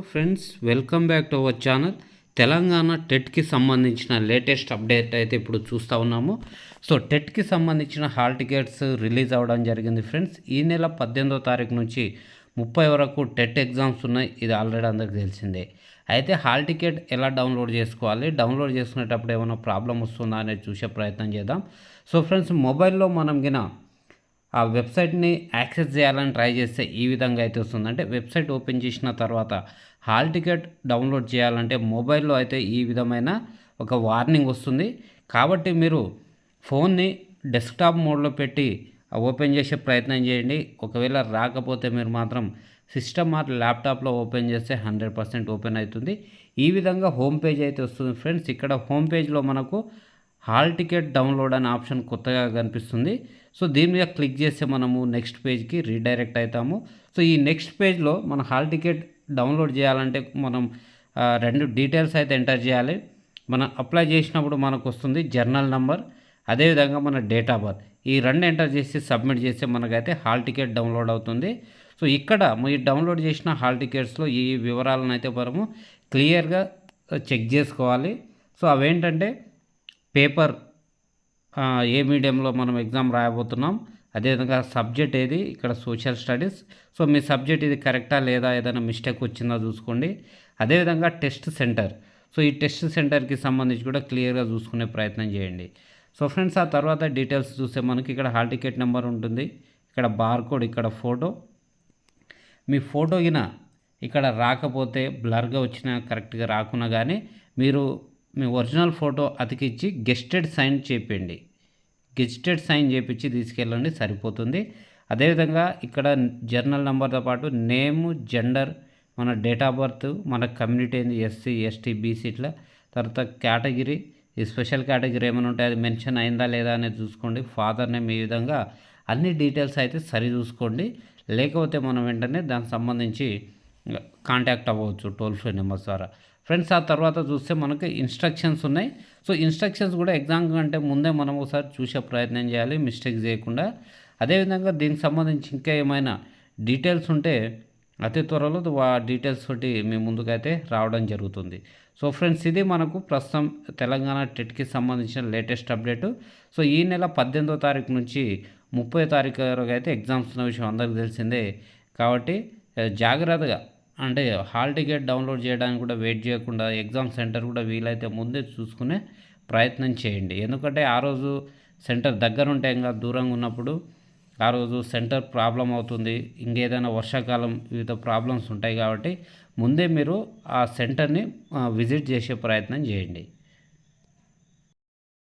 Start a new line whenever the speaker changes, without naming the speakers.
Friends welcome back to our channel Telangana టెట్కి సంబంధించిన latest update అయితే ఇప్పుడు చూస్తూ ఉన్నాము. సో టెట్కి సంబంధించిన హాల్ టికెట్స్ రిలీజ్ అవ్వడం జరిగింది ఫ్రెండ్స్ ఈ నెల పద్దెనిమిదో తారీఖు నుంచి ముప్పై వరకు టెట్ ఎగ్జామ్స్ ఉన్నాయి. ఇది ఆల్రెడీ అందరికి తెలిసిందే. అయితే హాల్ టికెట్ ఎలా డౌన్లోడ్ చేసుకోవాలి? డౌన్లోడ్ చేసుకునేటప్పుడు ఏమైనా ప్రాబ్లం వస్తుందా అనేది చూసే ప్రయత్నం చేద్దాం. సో ఫ్రెండ్స్ మొబైల్లో మనం గిన ఆ వెబ్సైట్ని యాక్సెస్ చేయాలని ట్రై చేస్తే ఈ విధంగా అయితే వస్తుంది. అంటే వెబ్సైట్ ఓపెన్ చేసిన తర్వాత హాల్ టికెట్ డౌన్లోడ్ చేయాలంటే మొబైల్లో అయితే ఈ విధమైన ఒక వార్నింగ్ వస్తుంది. కాబట్టి మీరు ఫోన్ని డెస్క్టాప్ మోడ్లో పెట్టి ఓపెన్ చేసే ప్రయత్నం చేయండి. ఒకవేళ రాకపోతే మీరు మాత్రం సిస్టమ్ ఆర్ ల్యాప్టాప్లో ఓపెన్ చేస్తే హండ్రెడ్ పర్సెంట్ ఓపెన్ అవుతుంది. ఈ విధంగా హోమ్ పేజ్ అయితే వస్తుంది. ఫ్రెండ్స్ ఇక్కడ హోమ్ పేజ్లో మనకు హాల్ టికెట్ డౌన్లోడ్ అనే ఆప్షన్ కొత్తగా కనిపిస్తుంది. సో దీని మీద క్లిక్ చేస్తే మనము నెక్స్ట్ పేజ్కి రీడైరెక్ట్ అవుతాము. సో ఈ నెక్స్ట్ పేజ్లో మన హాల్ టికెట్ డౌన్లోడ్ చేయాలంటే మనం రెండు డీటెయిల్స్ అయితే ఎంటర్ చేయాలి. మనం అప్లై చేసినప్పుడు మనకు వస్తుంది జర్నల్ నంబర్ అదేవిధంగా మన డేట్ ఆఫ్ బర్త్. ఈ రెండు ఎంటర్ చేసి సబ్మిట్ చేస్తే మనకైతే హాల్ టికెట్ డౌన్లోడ్ అవుతుంది. సో ఇక్కడ మీరు డౌన్లోడ్ చేసిన హాల్ టికెట్స్లో ఈ వివరాలను అయితే మనము క్లియర్గా చెక్ చేసుకోవాలి. సో అవేంటంటే పేపర్ ఏ మీడియంలో మనం ఎగ్జామ్ రాయబోతున్నాం అదేవిధంగా సబ్జెక్ట్ ఏది ఇక్కడ సోషల్ స్టడీస్. సో మీ సబ్జెక్ట్ ఇది కరెక్టా లేదా ఏదైనా మిస్టేక్ వచ్చిందా చూసుకోండి. అదేవిధంగా టెస్ట్ సెంటర్. సో ఈ టెస్ట్ సెంటర్కి సంబంధించి కూడా క్లియర్గా చూసుకునే ప్రయత్నం చేయండి. సో ఫ్రెండ్స్ ఆ తర్వాత డీటెయిల్స్ చూస్తే మనకి ఇక్కడ హాల్ టికెట్ నెంబర్ ఉంటుంది. ఇక్కడ బార్కోడ్ ఇక్కడ ఫోటో. మీ ఫోటో ఇక్కడ రాకపోతే బ్లర్గా వచ్చినా కరెక్ట్గా రాకున్నా కానీ మీరు మీ ఒరిజినల్ ఫోటో అతికిచ్చి గెస్టెడ్ సైన్ చేపండి గెస్టెడ్ సైన్ చేపించి తీసుకెళ్ళండి సరిపోతుంది. అదేవిధంగా ఇక్కడ జర్నల్ నెంబర్తో పాటు నేము జెండర్ మన డేట్ ఆఫ్ బర్త్ మన కమ్యూనిటీ ఏంది ఎస్సీ ఎస్టీ బీసీ ఇట్లా. తర్వాత కేటగిరీ ఈ స్పెషల్ కేటగిరీ ఏమైనా ఉంటే అది మెన్షన్ అయిందా లేదా అనేది చూసుకోండి. ఫాదర్ నేమ్ ఈ విధంగా అన్ని డీటెయిల్స్ అయితే సరి చూసుకోండి. లేకపోతే మనం వెంటనే దానికి సంబంధించి కాంటాక్ట్ అవ్వచ్చు టోల్ ఫ్రీ నెంబర్స్ ద్వారా. ఫ్రెండ్స్ ఆ తర్వాత చూస్తే మనకి ఇన్స్ట్రక్షన్స్ ఉన్నాయి. సో ఇన్స్ట్రక్షన్స్ కూడా ఎగ్జామ్ కంటే ముందే మనం ఒకసారి చూసే ప్రయత్నం చేయాలి మిస్టేక్ చేయకుండా. అదేవిధంగా దీనికి సంబంధించి ఇంకా ఏమైనా డీటెయిల్స్ ఉంటే అతి త్వరలో ఆ డీటెయిల్స్ తోటి మీ ముందుకైతే రావడం జరుగుతుంది. సో ఫ్రెండ్స్ ఇది మనకు ప్రస్తుతం తెలంగాణ టెట్కి సంబంధించిన లేటెస్ట్ అప్డేటు సో ఈ నెల పద్దెనిమిదో తారీఖు నుంచి ముప్పై తారీఖు వరకు అయితే ఎగ్జామ్స్ ఉన్న విషయం అందరికీ తెలిసిందే. కాబట్టి జాగ్రత్తగా అంటే హాల్ టికెట్ డౌన్లోడ్ చేయడానికి కూడా వెయిట్ చేయకుండా ఎగ్జామ్ సెంటర్ కూడా వీలైతే ముందే చూసుకునే ప్రయత్నం చేయండి. ఎందుకంటే ఆ రోజు సెంటర్ దగ్గర ఉంటే ఇంకా దూరంగా ఉన్నప్పుడు ఆ రోజు సెంటర్ ప్రాబ్లం అవుతుంది. ఇంకేదైనా వర్షాకాలం వివిధ ప్రాబ్లమ్స్ ఉంటాయి కాబట్టి ముందే మీరు ఆ సెంటర్ని విజిట్ చేసే ప్రయత్నం చేయండి.